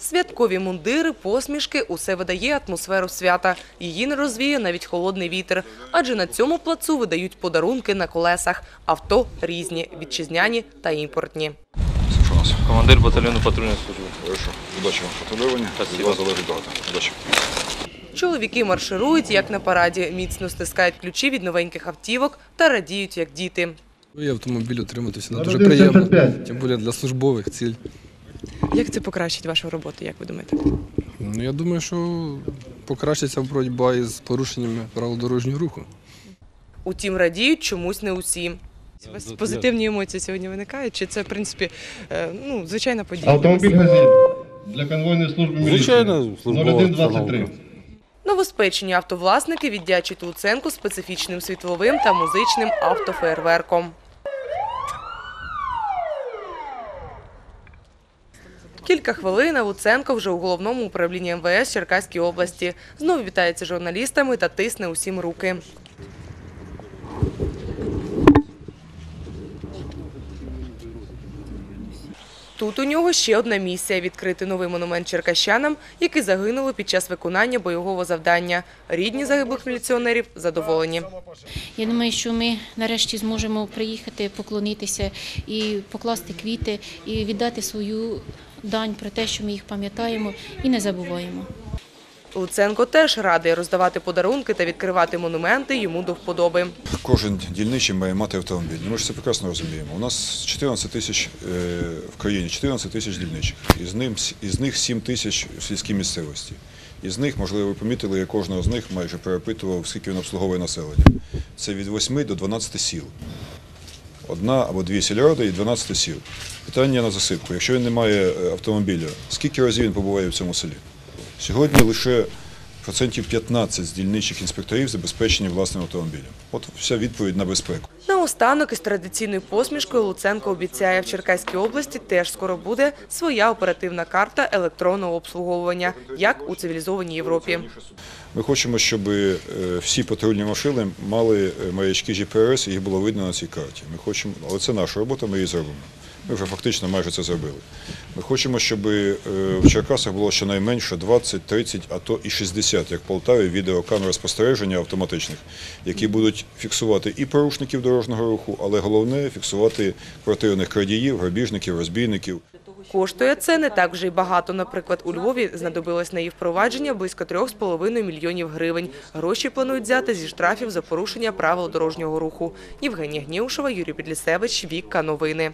Святкові мундири, посмішки – усе видає атмосферу свята. Її не розвіє навіть холодний вітер. Адже на цьому плацу видають подарунки на колесах. Авто різні – вітчизняні та імпортні. Командир батальйону патрульної служби. Хорошо. Удачі вам. Від вас залежить багато. Удачі. Чоловіки марширують, як на параді, міцно стискають ключі від новеньких автівок та радіють, як діти. Автомобіль отримати всегда дуже приємно, Т5. тим більше для службових ціль. Як це покращить вашу роботу, як ви думаєте? Ну, я думаю, що покращиться боротьба із порушеннями правил дорожнього руху. Утім, радіють чомусь не усі. У вас позитивні емоції сьогодні виникають? Чи це, в принципі, е, ну, звичайна подія? Автомобіль «Газель» для конвойної служби міліції. Звичайно, службова 0123. Новоспечені автовласники віддячують Луценку специфічним світловим та музичним автофеєрверком. Кілька хвилин Луценко вже у головному управлінні МВС Черкаській області. Знову вітається журналістами та тисне усім руки. Тут у нього ще одна місія – відкрити новий монумент черкащанам, які загинули під час виконання бойового завдання. Рідні загиблих міліціонерів задоволені. Я думаю, що ми нарешті зможемо приїхати, поклонитися і покласти квіти, і віддати свою дань про те, що ми їх пам'ятаємо і не забуваємо. Луценко теж радий роздавати подарунки та відкривати монументи йому до вподоби. Кожен дільничий має мати автомобіль. Ну, Ми ж це прекрасно розуміємо. У нас 14 тисяч е, в країні, 14 тисяч дільничих. Із, ним, із них 7 тисяч в сільській місцевості. Із них, можливо, ви помітили, я кожного з них майже перепитував, скільки він обслуговує населення. Це від 8 до 12 сіл. Одна або дві сільради і 12 сіл. Питання на засипку. Якщо він не має е, автомобіля, скільки разів він побуває в цьому селі? Сьогодні лише процентів 15 з дільничих інспекторів забезпечені власним автомобілем. От вся відповідь на безпеку. Наостанок із традиційною посмішкою Луценко обіцяє, в Черкаській області теж скоро буде своя оперативна карта електронного обслуговування, як у цивілізованій Європі. Ми хочемо, щоб е, всі патрульні машини мали е, маячки GPS, і їх було видно на цій карті. Ми хочемо, але це наша робота, ми її зробимо. Ми вже фактично майже це зробили. Ми хочемо, щоб е, в Черкасах було щонайменше 20, 30, а то і 60, як в Полтаві, відеокамер спостереження автоматичних, які будуть фіксувати і порушників дорожнього руху, але головне фіксувати квартирних крадіїв, грабіжників, розбійників. Коштує це не так вже й багато. Наприклад, у Львові знадобилось на її впровадження близько 3,5 мільйонів гривень. Гроші планують взяти зі штрафів за порушення правил дорожнього руху. Євгенія Гнєушева, Юрій Підлісевич, Вікка Новини.